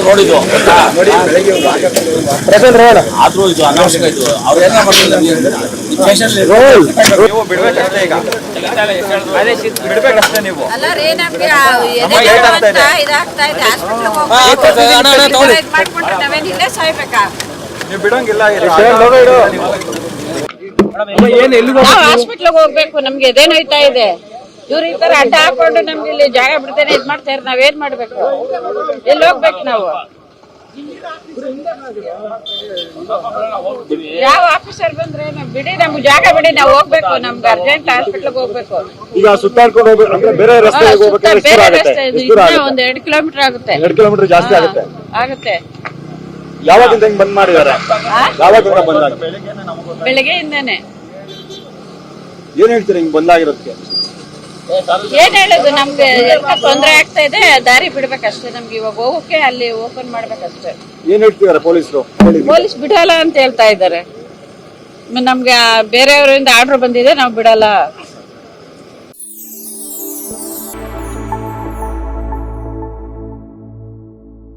ನೋಡಿದ್ದು ಆದ್ರೂ ಇದು ಅನಾವಶ್ಯಕ ಇದು. ಅವ್ರು ಏನ ಮಾಡ್ತಿಲ್ಲ ನೀವು ಬಿಡ್ಬೇಕಷ್ಟೇ ಈಗ. ಬಿಡ್ಬೇಕಷ್ಟೇ ನೀವು. ಅಲ್ಲ ರೀ ನಮ್ಗೆ ಅಮ್ಮ ಏಟಾಗ್ತಾ ಇದೆ? ಇದಾಗ್ತಾ ಇದೆ. ಹಾಸ್ಪಿಟ್ಲ್ ಮಾಡ್ಕೊಂಡು ನಾವೇನ್ ಇಲ್ಲೇ ಸಾಯ್ಬೇಕಾ? ನೀವು ಬಿಡೋಂಗಿಲ್ಲ ನಾವು. ಹಾಸ್ಪಿಟ್ಲಿಗೆ ಹೋಗ್ಬೇಕು. ನಮ್ಗೆ ಏನೋ ನೋಯ್ತಾ ಇದೆ. ಇವ್ರು ಈ ತರ ಅಡ್ಡ ಹಾಕೊಂಡು ನಮ್ಗೆ ಇಲ್ಲಿ ಜಾಗ ಬಿಡ್ತೇನೆ ಇದ್ ಮಾಡ್ತಾರೆ ನಾವೇನ್ ಮಾಡ್ಬೇಕು? ಎಲ್ಲಿ ಹೋಗ್ಬೇಕು ನಾವು? ಯಾವ ಆಫೀಸರ್ ಬಂದ್ರೆ ನಾವು ಬಿಡಿ ನಮ್ಗೆ ಜಾಗ ಬಿಡಿ ನಾವು ಹೋಗ್ಬೇಕು ನಮ್ಗೆ ಅರ್ಜೆಂಟ್ ಹಾಸ್ಪಿಟಲ್ ಹೋಗ್ಬೇಕು. ಈಗ ಸುತ್ತಾಡ್ಕೊಂಡು ಹೋಗ್ಬೇಕು ಅಂದ್ರೆ ಬೇರೆ ಆ, ರಸ್ತೆ ಸುತ್ತ ಹೋಗ್ಬೇಕಾದ್ರೆ ಎಷ್ಟು ಬೇರೆ ಆಗುತ್ತೆ? ರಸ್ತೆ ಇದು ಎಷ್ಟು ದೂರ ಆಗುತ್ತೆ? ಒಂದ್ ಎರಡು ಕಿಲೋಮೀಟರ್ ಆಗುತ್ತೆ. ಎರಡು ಕಿಲೋಮೀಟರ್ ಜಾಸ್ತಿ ಹಾ, ಆಗುತ್ತೆ? ಆಗುತ್ತೆ. ಯಾವಾಗಿಂದ ಹೆಂಗ್ ಬಂದ್ ಮಾಡಿದಾರೆ? ಆ? ಯಾವಾಗಿಂದ ಬಂದಾಗ? ಬೆಳಗ್ಗೆಯಿಂದಾನೆ ಏನ್ ಹೇಳ್ತೀರಾ ಹಿಂಗ್ ಬಂದಾಗಿರೋದಕ್ಕೆ? ಏನ್ ಹೇಳುದು? ನಮ್ಗೆ ತೊಂದರೆ ತೊಂದ್ರೆ ಆಗ್ತಾ ಇದೆ ದಾರಿ ಬಿಡ್ಬೇಕಷ್ಟೇ ನಮ್ಗೆ. ಇವಾಗ ಹೋಗೋಕೆ ಅಲ್ಲಿ ಓಪನ್ ಮಾಡ್ಬೇಕಷ್ಟೇ. ಏನ್ ಹೇಳ್ತಿದಾರೆ ಪೊಲೀಸರು? ಪೊಲೀಸ್ ಬಿಡಲ್ಲ ಅಂತ ಹೇಳ್ತಾ ಇದ್ದಾರೆ. ನಮ್ಗೆ ಬೇರೆಯವರಿಂದ ಆರ್ಡರ್ ಬಂದಿದೆ ನಾವು ಬಿಡಲ್ಲ.